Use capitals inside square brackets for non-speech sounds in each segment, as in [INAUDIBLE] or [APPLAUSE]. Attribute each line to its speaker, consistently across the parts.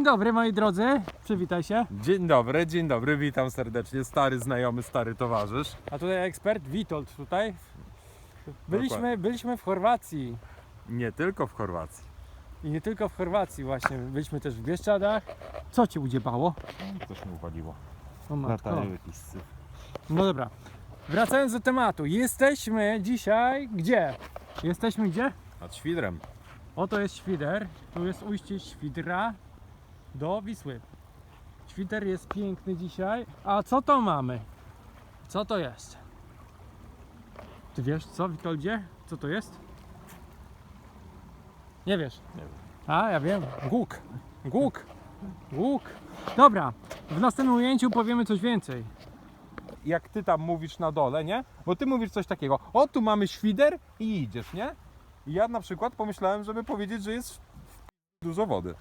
Speaker 1: Dzień dobry moi drodzy, przywitaj się.
Speaker 2: Dzień dobry, dzień dobry, witam serdecznie. Stary znajomy, stary towarzysz.
Speaker 1: A tutaj ekspert Witold tutaj. Byliśmy,
Speaker 2: Dokładnie.
Speaker 1: byliśmy w Chorwacji
Speaker 2: Nie tylko w Chorwacji.
Speaker 1: i nie tylko w Chorwacji właśnie, byliśmy też w Bieszczadach. Co Cię udziebało?
Speaker 2: Coś mi uwaliło.
Speaker 1: O matko.
Speaker 2: Latają jakieś syf.
Speaker 1: No dobra, wracając do tematu. Jesteśmy dzisiaj gdzie? Jesteśmy gdzie?
Speaker 2: Nad Świdrem.
Speaker 1: Oto jest Świder, tu jest ujście Świdra do Wisły. Świder jest piękny dzisiaj, a co to mamy? Co to jest? Ty wiesz co, Witoldzie? Co to jest? Nie wiesz?
Speaker 2: Nie wiem.
Speaker 1: A, ja wiem. Głuk. Głuk. Głuk. Dobra, w następnym ujęciu powiemy coś więcej.
Speaker 2: Jak ty tam mówisz na dole, nie? Bo ty mówisz coś takiego, o tu mamy Świder i idziesz, nie? I ja na przykład pomyślałem, żeby powiedzieć, że jest dużo wody.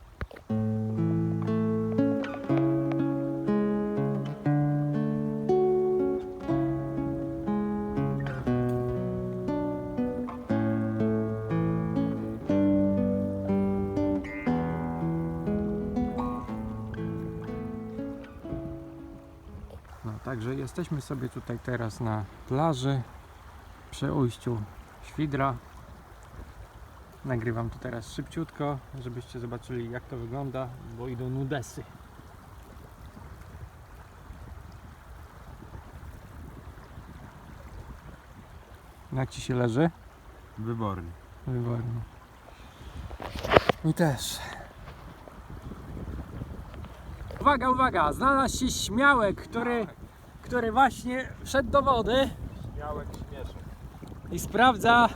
Speaker 1: Także jesteśmy sobie tutaj teraz na plaży przy ujściu Świdra. Nagrywam to teraz szybciutko, żebyście zobaczyli jak to wygląda, bo idą nudesy. Jak ci się leży?
Speaker 2: Wybornie.
Speaker 1: Wybornie. Mi też. Uwaga, uwaga! Znalazł się śmiałek, który, który właśnie wszedł do wody
Speaker 2: śmieszek.
Speaker 1: i sprawdza,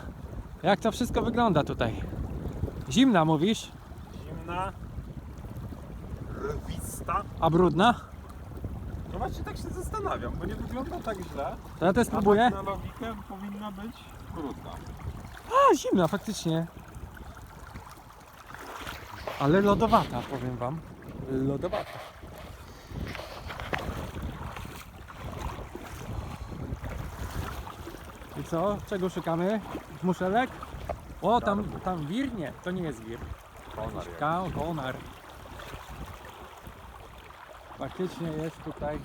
Speaker 1: jak to wszystko wygląda tutaj. Zimna mówisz,
Speaker 2: Zimna, rwista.
Speaker 1: a brudna?
Speaker 2: No właśnie tak się zastanawiam, bo nie wygląda tak źle.
Speaker 1: To ja też
Speaker 2: A
Speaker 1: spróbuję.
Speaker 2: tak na logikę powinna być brudna.
Speaker 1: A, zimna faktycznie. Ale lodowata, powiem wam. Lodowata. Co? Czego szukamy? Muszelek? O, tam, tam wir? Nie, to nie jest wir.
Speaker 2: Konar
Speaker 1: Ka- konar. Faktycznie jest tutaj.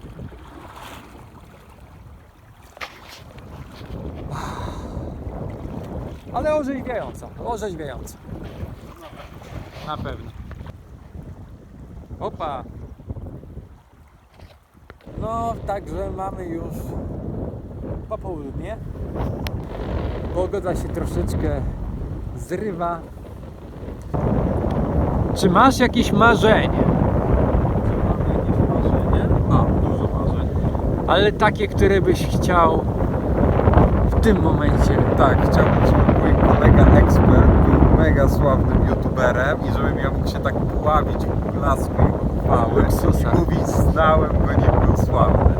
Speaker 1: Ale orzeźwiająca, orzeźwiająca. Na pewno. Opa. No, także mamy już popołudnie. Pogoda się troszeczkę zrywa. Czy masz jakieś marzenie?
Speaker 2: Mam jakieś marzenie? Mam dużo marzeń.
Speaker 1: Ale takie, które byś chciał w tym momencie.
Speaker 2: Tak, chciałbym, żeby mój kolega ekspert był mega sławnym youtuberem i żebym ja mógł się tak pławić w blasku
Speaker 1: Luksusa.
Speaker 2: i mówić znałem go, nie był sławny.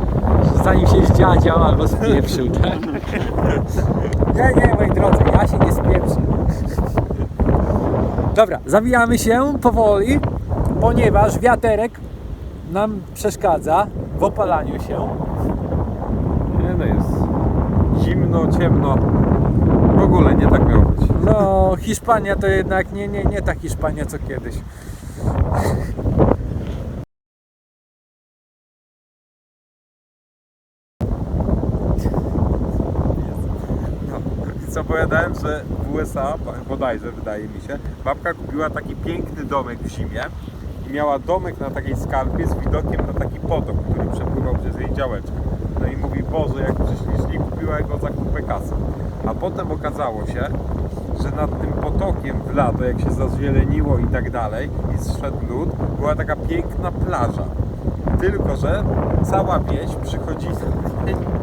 Speaker 1: Zanim się zdziadział albo spieprzył, tak? Nie, nie, moi drodzy, ja się nie spieprzę. Dobra, zawijamy się powoli, ponieważ wiaterek nam przeszkadza w opalaniu się.
Speaker 2: Nie no jest zimno, ciemno. W ogóle nie tak miało być.
Speaker 1: No, Hiszpania to jednak nie, nie, nie ta Hiszpania co kiedyś.
Speaker 2: Co opowiadałem, że w USA, bodajże wydaje mi się, babka kupiła taki piękny domek w zimie i miała domek na takiej skalpie z widokiem na taki potok, który przepływał przez jej działeczkę. No i mówi, Boże, jak prześlicznie kupiła jego za kupę kasy. A potem okazało się, że nad tym potokiem w lato, jak się zazieleniło i tak dalej, i zszedł lód, była taka piękna plaża. Tylko, że cała wieś przychodzi [LAUGHS] i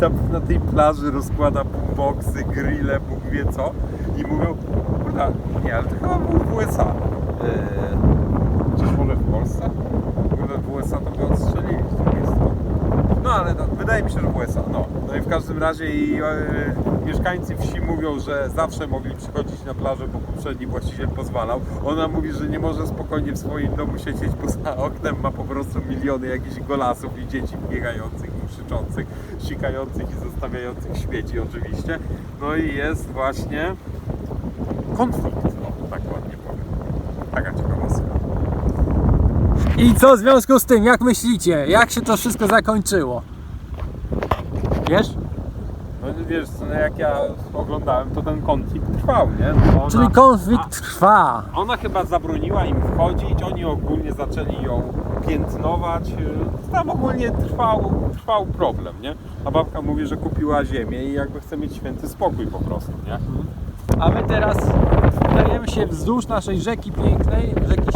Speaker 2: tam na tej plaży rozkłada boomboxy, grille, Bóg wie co i mówią, kurwa, nie, ale to chyba było w USA. Eee, czyż może w Polsce? Kurde, w USA to by odstrzelili z drugiej strony. No ale no, wydaje mi się, że w USA, no. No i w każdym razie i, e, mieszkańcy wsi mówią, że zawsze mogli przychodzić na plażę, bo poprzedni właściciel pozwalał. Ona mówi, że nie może spokojnie w swoim domu siedzieć, bo za oknem ma po prostu miliony jakichś golasów i dzieci biegających krzyczących, sikających i zostawiających śmieci oczywiście. No i jest właśnie konflikt, o, tak ładnie powiem. Taka ciekawostka.
Speaker 1: I co w związku z tym, jak myślicie, jak się to wszystko zakończyło? Wiesz?
Speaker 2: No wiesz, no jak ja oglądałem, to ten konflikt trwał, nie? No ona,
Speaker 1: Czyli konflikt trwa.
Speaker 2: ona chyba zabroniła im wchodzić, oni ogólnie zaczęli ją piętnować. Tam ogólnie trwał, trwał problem, nie? A babka mówi, że kupiła ziemię i jakby chce mieć święty spokój po prostu, nie?
Speaker 1: A my teraz udajemy się wzdłuż naszej rzeki pięknej, rzeki.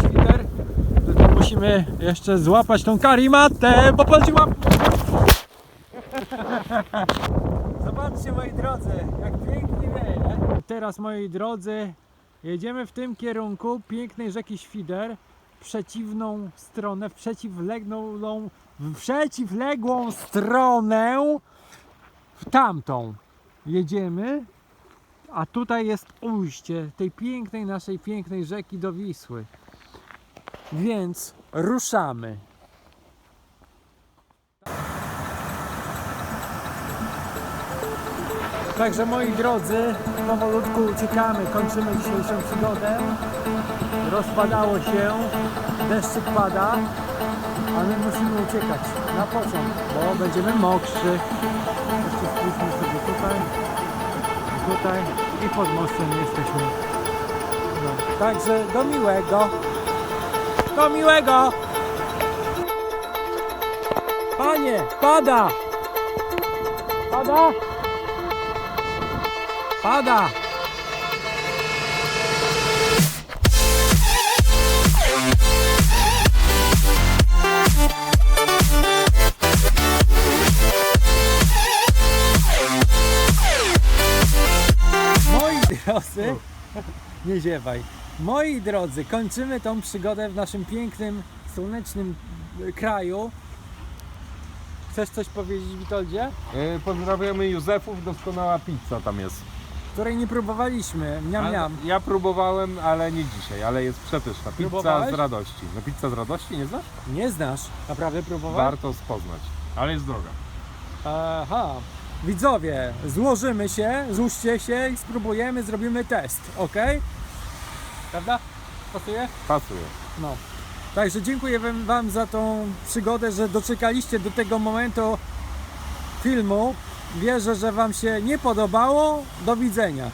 Speaker 1: Tylko musimy jeszcze złapać tą karimatę, bo poleciła. Zobaczcie moi drodzy, jak pięknie wieje. Teraz moi drodzy, jedziemy w tym kierunku pięknej rzeki Świder przeciwną stronę, w w przeciwległą stronę w tamtą. Jedziemy a tutaj jest ujście tej pięknej naszej pięknej rzeki do Wisły. Więc ruszamy. Także moi drodzy, powolutku uciekamy, kończymy dzisiejszą przygodę. Rozpadało się, deszczyk pada, a my musimy uciekać na pociąg, bo będziemy mokrzy. Jeszcze spójrzmy sobie tutaj tutaj i pod mostem jesteśmy. No, także do miłego. Do miłego! Panie, pada! Pada! Pada! Moi drodzy, [LAUGHS] nie ziewaj. Moi drodzy, kończymy tą przygodę w naszym pięknym, słonecznym e, kraju. Chcesz coś powiedzieć, Witoldzie?
Speaker 2: Yy, pozdrawiamy Józefów, doskonała pizza tam jest.
Speaker 1: Której nie próbowaliśmy. Miam, miam.
Speaker 2: Ja próbowałem, ale nie dzisiaj, ale jest przepyszna. Pizza
Speaker 1: Próbowałeś?
Speaker 2: z radości. No pizza z radości, nie znasz?
Speaker 1: Nie znasz. Naprawdę próbowałeś?
Speaker 2: Warto poznać, ale jest droga.
Speaker 1: Aha. Widzowie, złożymy się, złóżcie się i spróbujemy, zrobimy test, ok? Prawda? Pasuje?
Speaker 2: Pasuje.
Speaker 1: No. Także dziękuję wam- Wam za tą przygodę, że doczekaliście do tego momentu filmu. Wierzę, że Wam się nie podobało. Do widzenia.